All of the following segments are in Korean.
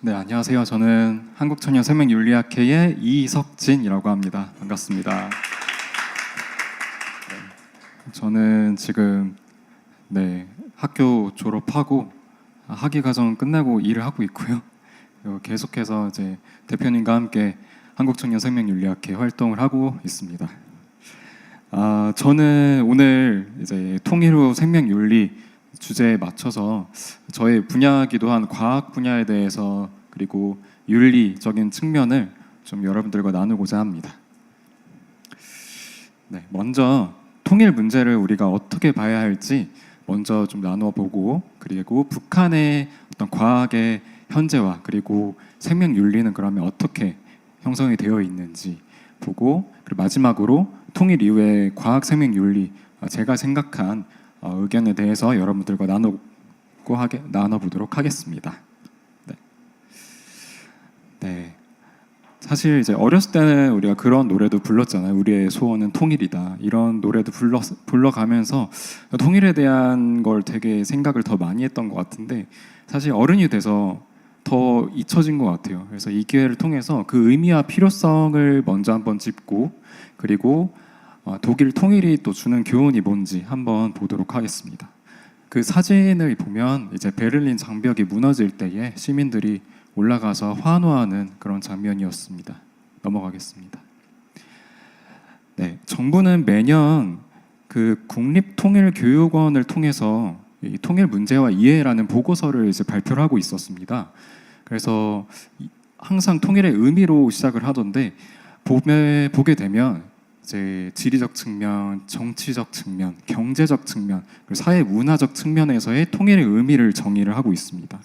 네, 안녕하세요. 저는 한국청년 생명 윤리학회의 이석진이라고 합니다. 반갑습니다. 네, 저는 지금 네, 학교 졸업하고 학위 과정 끝내고 일을 하고 있고요. 계속해서 이제 대표님과 함께 한국청년 생명 윤리학회 활동을 하고 있습니다. 아, 저는 오늘 이제 통일 후 생명 윤리 주제에 맞춰서 저의 분야기도 한 과학 분야에 대해서 그리고 윤리적인 측면을 좀 여러분들과 나누고자 합니다. 네, 먼저 통일 문제를 우리가 어떻게 봐야 할지 먼저 좀 나누어 보고 그리고 북한의 어떤 과학의 현재와 그리고 생명 윤리는 그러면 어떻게 형성이 되어 있는지 보고 그리고 마지막으로 통일 이후의 과학 생명 윤리 어, 제가 생각한 어, 의견에 대해서 여러분들과 나누고 하게 나눠보도록 하겠습니다. 네. 네. 사실 이제 어렸을 때는 우리가 그런 노래도 불렀잖아요. 우리의 소원은 통일이다. 이런 노래도 불러 불러가면서 통일에 대한 걸 되게 생각을 더 많이 했던 것 같은데 사실 어른이 돼서 더 잊혀진 것 같아요. 그래서 이 기회를 통해서 그 의미와 필요성을 먼저 한번 짚고 그리고 어, 독일 통일이 또 주는 교훈이 뭔지 한번 보도록 하겠습니다. 그 사진을 보면 이제 베를린 장벽이 무너질 때에 시민들이 올라가서 환호하는 그런 장면이었습니다. 넘어가겠습니다. 네, 정부는 매년 그 국립통일교육원을 통해서 이 통일 문제와 이해라는 보고서를 이제 발표를 하고 있었습니다. 그래서 이- 항상 통일의 의미로 시작을 하던데 보게 되면 이제 지리적 측면, 정치적 측면, 경제적 측면, 그리고 사회 문화적 측면에서의 통일의 의미를 정의를 하고 있습니다.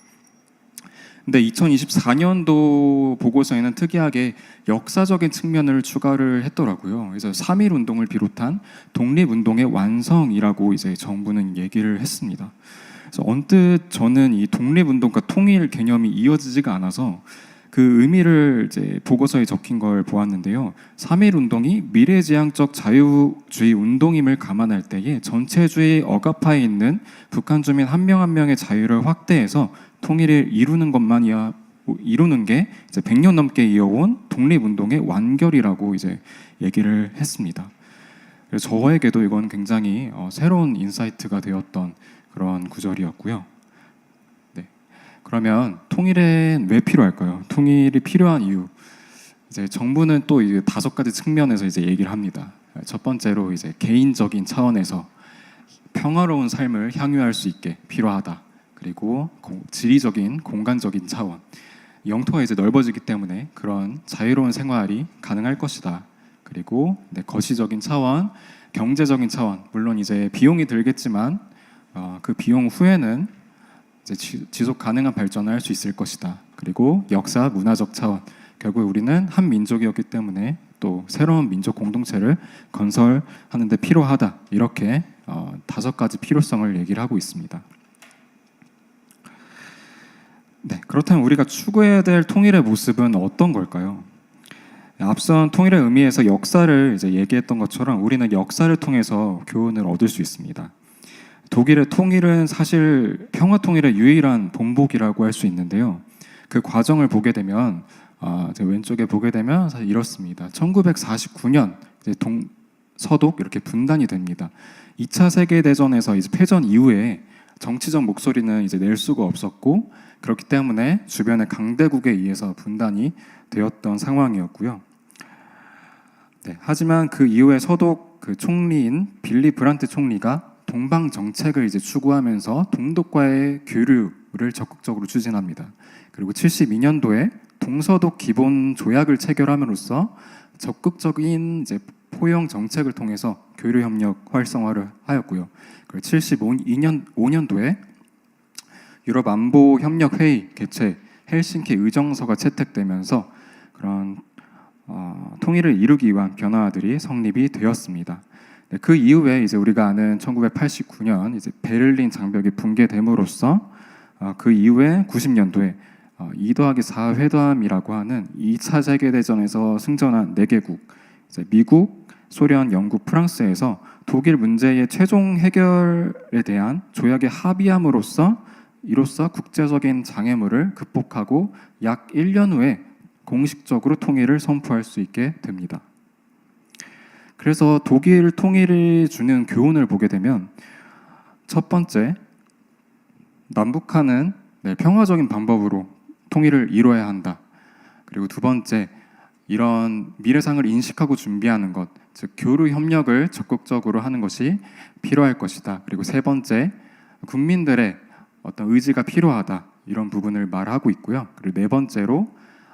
근데 2024년도 보고서에는 특이하게 역사적인 측면을 추가를 했더라고요. 그래서 3.1 운동을 비롯한 독립 운동의 완성이라고 이제 정부는 얘기를 했습니다. 그래서 언뜻 저는 이 독립 운동과 통일 개념이 이어지지가 않아서 그 의미를 이제 보고서에 적힌 걸 보았는데요. 3.1 운동이 미래지향적 자유주의 운동임을 감안할 때에 전체주의 억압하에 있는 북한 주민 한 명 한 명의 자유를 확대해서 통일을 이루는 것만이야 이루는 게 이제 100년 넘게 이어온 독립 운동의 완결이라고 이제 얘기를 했습니다. 저에게도 이건 굉장히 어, 새로운 인사이트가 되었던 그런 구절이었고요. 네. 그러면 통일은 왜 필요할까요? 통일이 필요한 이유. 이제 정부는 또 이제 다섯 가지 측면에서 이제 얘기를 합니다. 첫 번째로 이제 개인적인 차원에서 평화로운 삶을 향유할 수 있게 필요하다. 그리고 공- 지리적인 공간적인 차원. 영토가 이제 넓어지기 때문에 그런 자유로운 생활이 가능할 것이다. 그리고 네, 거시적인 차원, 경제적인 차원. 물론 이제 비용이 들겠지만 어, 그 비용 후에는 지, 지속 가능한 발전을 할 수 있을 것이다. 그리고 역사 문화적 차원. 결국 우리는 한 민족이었기 때문에 또 새로운 민족 공동체를 건설하는 데 필요하다. 이렇게 어, 다섯 가지 필요성을 얘기를 하고 있습니다. 네, 그렇다면 우리가 추구해야 될 통일의 모습은 어떤 걸까요? 앞선 통일의 의미에서 역사를 이제 얘기했던 것처럼 우리는 역사를 통해서 교훈을 얻을 수 있습니다. 독일의 통일은 사실 평화 통일의 유일한 본보기라고 할 수 있는데요. 그 과정을 보게 되면 아, 제 왼쪽에 보게 되면 사실 이렇습니다. 1949년 이제 동 서독 이렇게 분단이 됩니다. 2차 세계 대전에서 이제 패전 이후에 정치적 목소리는 이제 낼 수가 없었고 그렇기 때문에 주변의 강대국에 의해서 분단이 되었던 상황이었고요. 네, 하지만 그 이후에 서독 그 총리인 빌리 브란트 총리가 동방 정책을 이제 추구하면서 동독과의 교류를 적극적으로 추진합니다. 그리고 72년도에 동서독 기본 조약을 체결함으로써 적극적인 이제 포용 정책을 통해서 교류 협력 활성화를 하였고요. 그리고 75년 5년도에 유럽 안보 협력 회의 개최 헬싱키 의정서가 채택되면서 그런 어, 통일을 이루기 위한 변화들이 성립이 되었습니다. 네, 그 이후에 이제 우리가 아는 1989년 이제 베를린 장벽이 붕괴됨으로써 어, 그 이후에 90년도에 어, 2 더하기 4 회담이라고 하는 2차 세계 대전에서 승전한 4개국 이제 미국, 소련, 영국, 프랑스에서 독일 문제의 최종 해결에 대한 조약에 합의함으로써 이로써 국제적인 장애물을 극복하고 약 1년 후에 공식적으로 통일을 선포할 수 있게 됩니다. 그래서 독일 통일이 주는 교훈을 보게 되면 첫 번째 남북한은 네, 평화적인 방법으로 통일을 이뤄야 한다. 그리고 두 번째 이런 미래상을 인식하고 준비하는 것, 즉 교류 협력을 적극적으로 하는 것이 필요할 것이다. 그리고 세 번째 국민들의 어떤 의지가 필요하다 이런 부분을 말하고 있고요. 그리고 네 번째로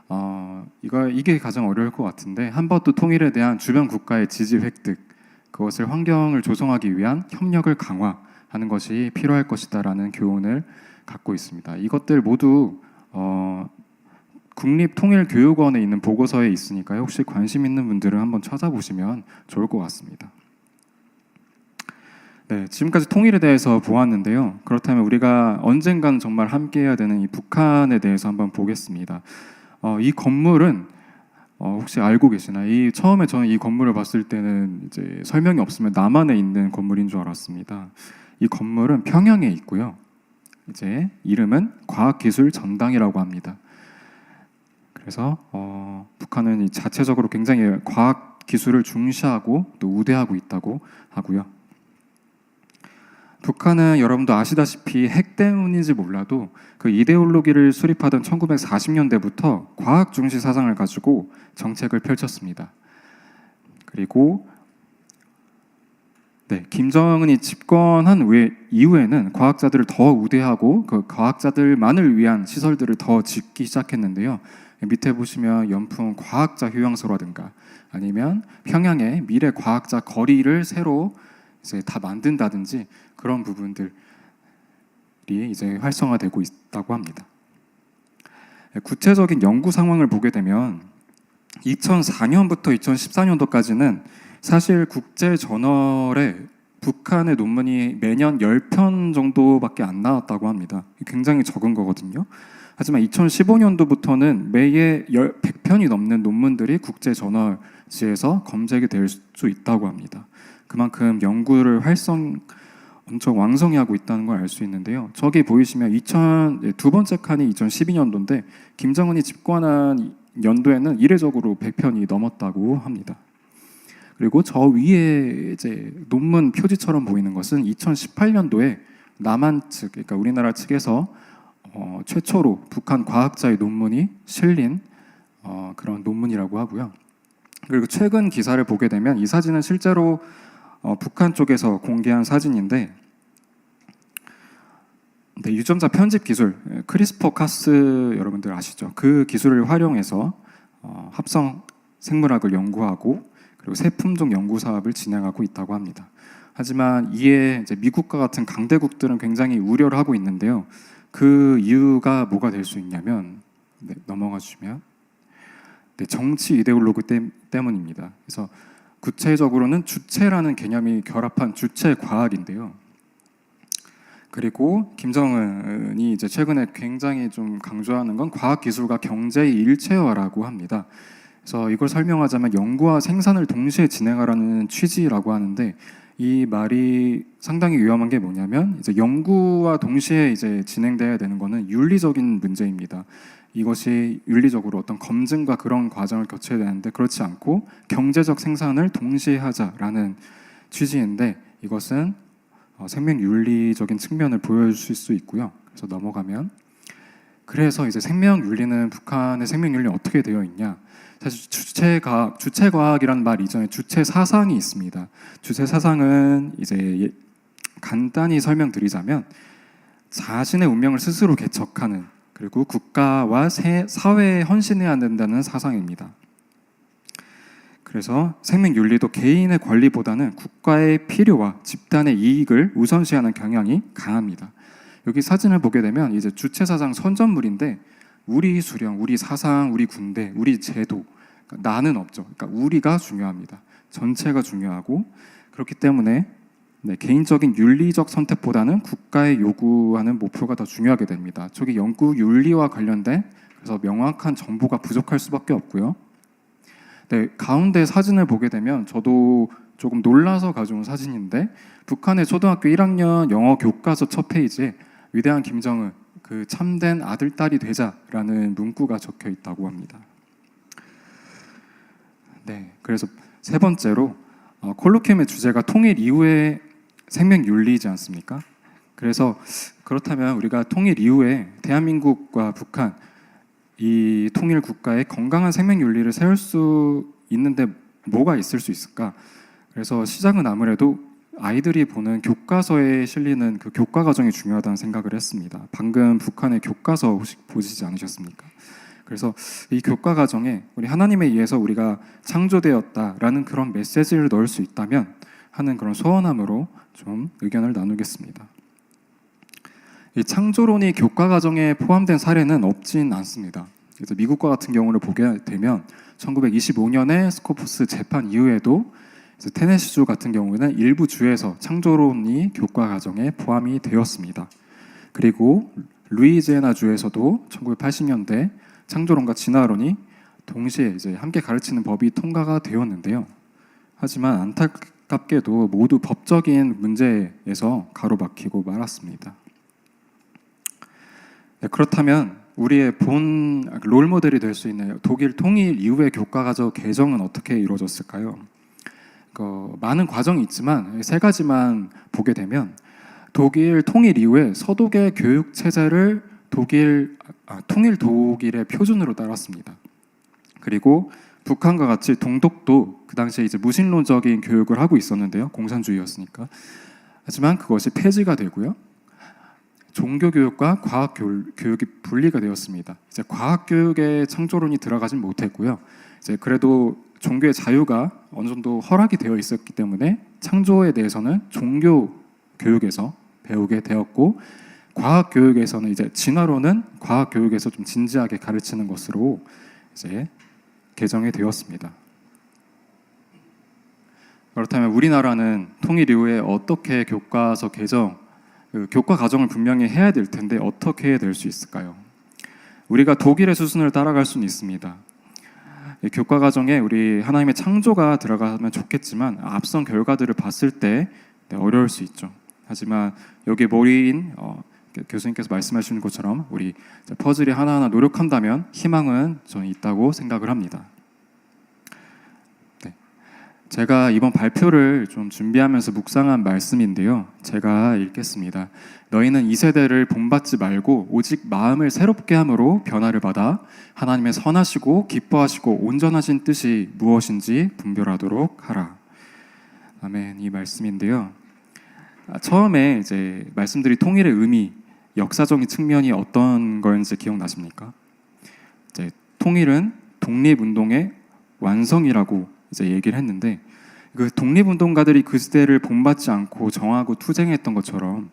어, 이거 이게 가장 어려울 것 같은데 한반도 통일에 대한 주변 국가의 지지 획득 그것을 환경을 조성하기 위한 협력을 강화하는 것이 필요할 것이다라는 교훈을 갖고 있습니다. 이것들 모두 어, 국립통일교육원에 있는 보고서에 있으니까요. 혹시 관심 있는 분들은 한번 찾아보시면 좋을 것 같습니다. 네, 지금까지 통일에 대해서 보았는데요. 그렇다면 우리가 언젠가는 정말 함께해야 되는 이 북한에 대해서 한번 보겠습니다. 어, 이 건물은 어, 혹시 알고 계시나요? 이 처음에 저는 이 건물을 봤을 때는 이제 설명이 없으면 남한에 있는 건물인 줄 알았습니다. 이 건물은 평양에 있고요. 이제 이름은 과학기술 전당이라고 합니다. 그래서 어, 북한은 이 자체적으로 굉장히 과학 기술을 중시하고 또 우대하고 있다고 하고요. 북한은 여러분도 아시다시피 핵 때문인지 몰라도 그 이데올로기를 수립하던 1940년대부터 과학 중시 사상을 가지고 정책을 펼쳤습니다. 그리고 네, 김정은이 집권한 후에, 이후에는 과학자들을 더 우대하고 그 과학자들만을 위한 시설들을 더 짓기 시작했는데요. 밑에 보시면 연풍 과학자 휴양소라든가 아니면 평양의 미래 과학자 거리를 새로 이제 다 만든다든지 그런 부분들이 이제 활성화되고 있다고 합니다. 구체적인 연구 상황을 보게 되면 2004년부터 2014년도까지는 사실 국제 저널에 북한의 논문이 매년 10편 정도밖에 안 나왔다고 합니다. 굉장히 적은 거거든요. 하지만 2015년도부터는 매해 100편이 넘는 논문들이 국제 저널지에서 검색이 될 수 있다고 합니다. 그만큼 연구를 활성 엄청 왕성히 하고 있다는 걸 알 수 있는데요. 저기 보이시면 2000, 두 번째 칸이 2012년도인데 김정은이 집권한 연도에는 이례적으로 100편이 넘었다고 합니다. 그리고 저 위에 이제 논문 표지처럼 보이는 것은 2018년도에 남한 측, 그러니까 우리나라 측에서 어, 최초로 북한 과학자의 논문이 실린 어, 그런 논문이라고 하고요. 그리고 최근 기사를 보게 되면 이 사진은 실제로 어, 북한 쪽에서 공개한 사진인데 네, 유전자 편집 기술 크리스퍼 카스 여러분들 아시죠? 그 기술을 활용해서 어, 합성 생물학을 연구하고 그리고 새 품종 연구 사업을 진행하고 있다고 합니다. 하지만 이에 미국과 같은 강대국들은 굉장히 우려를 하고 있는데요. 그 이유가 뭐가 될 수 있냐면 네, 넘어가 주시면 네, 정치 이데올로기 때, 문입니다 그래서 구체적으로는 주체라는 개념이 결합한 주체 과학인데요. 그리고 김정은이 이제 최근에 굉장히 좀 강조하는 건 과학 기술과 경제의 일체화라고 합니다. 그래서 이걸 설명하자면 연구와 생산을 동시에 진행하라는 취지라고 하는데 이 말이 상당히 위험한 게 뭐냐면 이제 연구와 동시에 이제 진행돼야 되는 거는 윤리적인 문제입니다. 이것이 윤리적으로 어떤 검증과 그런 과정을 거쳐야 되는데 그렇지 않고 경제적 생산을 동시에 하자라는 취지인데 이것은 어, 생명 윤리적인 측면을 보여줄 수 있고요. 그래서 넘어가면 그래서 이제 생명 윤리는 북한의 생명 윤리 어떻게 되어 있냐? 사실 주체과학, 주체과학이라는 말 이전에 주체 사상이 있습니다. 주체 사상은 이제 예, 간단히 설명드리자면 자신의 운명을 스스로 개척하는 그리고 국가와 사회에 헌신해야 된다는 사상입니다. 그래서 생명 윤리도 개인의 권리보다는 국가의 필요와 집단의 이익을 우선시하는 경향이 강합니다. 여기 사진을 보게 되면 이제 주체 사상 선전물인데 우리 수령, 우리 사상, 우리 군대, 우리 제도 그러니까 나는 없죠. 그러니까 우리가 중요합니다. 전체가 중요하고 그렇기 때문에 네, 개인적인 윤리적 선택보다는 국가의 요구하는 목표가 더 중요하게 됩니다. 저기 연구 윤리와 관련된 그래서 명확한 정보가 부족할 수밖에 없고요. 네, 가운데 사진을 보게 되면 저도 조금 놀라서 가져온 사진인데 북한의 초등학교 1학년 영어 교과서 첫 페이지에 위대한 김정은 그 참된 아들 딸이 되자라는 문구가 적혀 있다고 합니다. 네, 그래서 세 번째로 어, 콜로키움의 주제가 통일 이후의 생명 윤리이지 않습니까? 그래서 그렇다면 우리가 통일 이후에 대한민국과 북한 이 통일 국가의 건강한 생명 윤리를 세울 수 있는데 뭐가 있을 수 있을까? 그래서 시작은 아무래도 아이들이 보는 교과서에 실리는 그 교과 과정이 중요하다는 생각을 했습니다. 방금 북한의 교과서 혹시 보시지 않으셨습니까? 그래서 이 교과 과정에 우리 하나님에 의해서 우리가 창조되었다라는 그런 메시지를 넣을 수 있다면 하는 그런 소원함으로 좀 의견을 나누겠습니다. 이 창조론이 교과 과정에 포함된 사례는 없진 않습니다. 그래서 미국과 같은 경우를 보게 되면 1925년에 스코프스 재판 이후에도 테네시주 같은 경우에는 일부 주에서 창조론이 교과 과정에 포함이 되었습니다. 그리고 루이지애나 주에서도 1980년대 창조론과 진화론이 동시에 이제 함께 가르치는 법이 통과가 되었는데요. 하지만 안타깝게도 모두 법적인 문제에서 가로막히고 말았습니다. 네, 그렇다면 우리의 본 롤모델이 될 수 있는 독일 통일 이후의 교과과정 개정은 어떻게 이루어졌을까요? 그 많은 과정이 있지만 세 가지만 보게 되면 독일 통일 이후에 서독의 교육 체제를 독일 아, 통일 독일의 표준으로 따랐습니다. 그리고 북한과 같이 동독도 그 당시에 이제 무신론적인 교육을 하고 있었는데요. 공산주의였으니까. 하지만 그것이 폐지가 되고요. 종교 교육과 과학 교육이 분리가 되었습니다. 이제 과학 교육의 창조론이 들어가진 못했고요. 이제 그래도 종교의 자유가 어느 정도 허락이 되어 있었기 때문에 창조에 대해서는 종교 교육에서 배우게 되었고 과학 교육에서는 이제 진화론은 과학 교육에서 좀 진지하게 가르치는 것으로 이제 개정이 되었습니다. 그렇다면 우리나라는 통일 이후에 어떻게 교과서 개정, 그 교과 과정을 분명히 해야 될 텐데 어떻게 될수 있을까요? 우리가 독일의 수순을 따라갈 수는 있습니다. 교과 과정에 우리 하나님의 창조가 들어가면 좋겠지만 앞선 결과들을 봤을 때 네, 어려울 수 있죠. 하지만 여기 머리인 어, 교수님께서 말씀하시는 것처럼 우리 퍼즐이 하나하나 노력한다면 희망은 저는 있다고 생각을 합니다. 네. 제가 이번 발표를 좀 준비하면서 묵상한 말씀인데요. 제가 읽겠습니다. 너희는 이 세대를 본받지 말고 오직 마음을 새롭게 함으로 변화를 받아 하나님의 선하시고 기뻐하시고 온전하신 뜻이 무엇인지 분별하도록 하라. 아멘. 이 말씀인데요. 아, 처음에 이제 말씀드린 통일의 의미, 역사적인 측면이 어떤 거였는지 기억나십니까? 이제 통일은 독립운동의 완성이라고 이제 얘기를 했는데 그 독립운동가들이 그 시대를 본받지 않고 정하고 투쟁했던 것처럼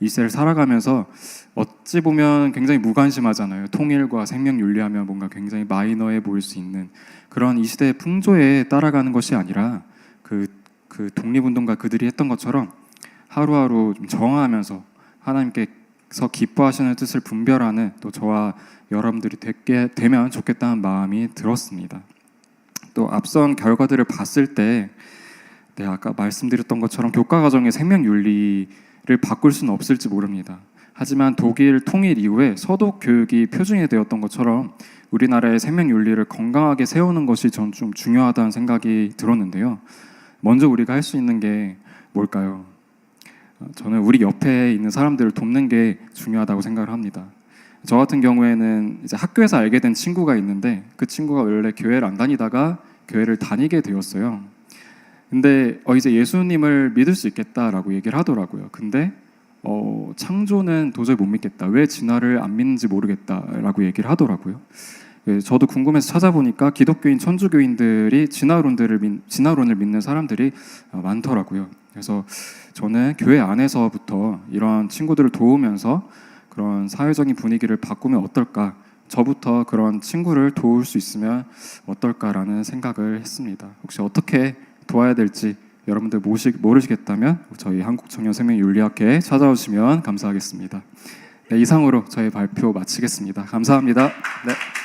이 시대를 살아가면서 어찌 보면 굉장히 무관심하잖아요. 통일과 생명 윤리하면 뭔가 굉장히 마이너해 보일 수 있는 그런 이 시대의 풍조에 따라가는 것이 아니라 그, 그 독립운동가 그들이 했던 것처럼 하루하루 좀 정화하면서 하나님께서 기뻐하시는 뜻을 분별하는 또 저와 여러분들이 되게 되면 좋겠다는 마음이 들었습니다. 또 앞선 결과들을 봤을 때, 네, 아까 말씀드렸던 것처럼 교과 과정의 생명 윤리를 바꿀 수는 없을지 모릅니다. 하지만 독일 통일 이후에 서독 교육이 표준이 되었던 것처럼 우리나라의 생명 윤리를 건강하게 세우는 것이 전 좀 중요하다는 생각이 들었는데요. 먼저 우리가 할 수 있는 게 뭘까요? 저는 우리 옆에 있는 사람들을 돕는 게 중요하다고 생각을 합니다. 저 같은 경우에는 이제 학교에서 알게 된 친구가 있는데 그 친구가 원래 교회를 안 다니다가 교회를 다니게 되었어요. 근데 어 이제 예수님을 믿을 수 있겠다라고 얘기를 하더라고요. 근데 어 창조는 도저히 못 믿겠다. 왜 진화를 안 믿는지 모르겠다라고 얘기를 하더라고요. 예, 저도 궁금해서 찾아보니까 기독교인 천주교인들이 진화론들을 믿, 진화론을 믿는 사람들이 어, 많더라고요. 그래서 저는 교회 안에서부터 이런 친구들을 도우면서 그런 사회적인 분위기를 바꾸면 어떨까? 저부터 그런 친구를 도울 수 있으면 어떨까라는 생각을 했습니다. 혹시 어떻게 도와야 될지 여러분들 모시, 모르시겠다면 저희 한국청년생명윤리학회에 찾아오시면 감사하겠습니다. 네, 이상으로 저희 발표 마치겠습니다. 감사합니다. 네.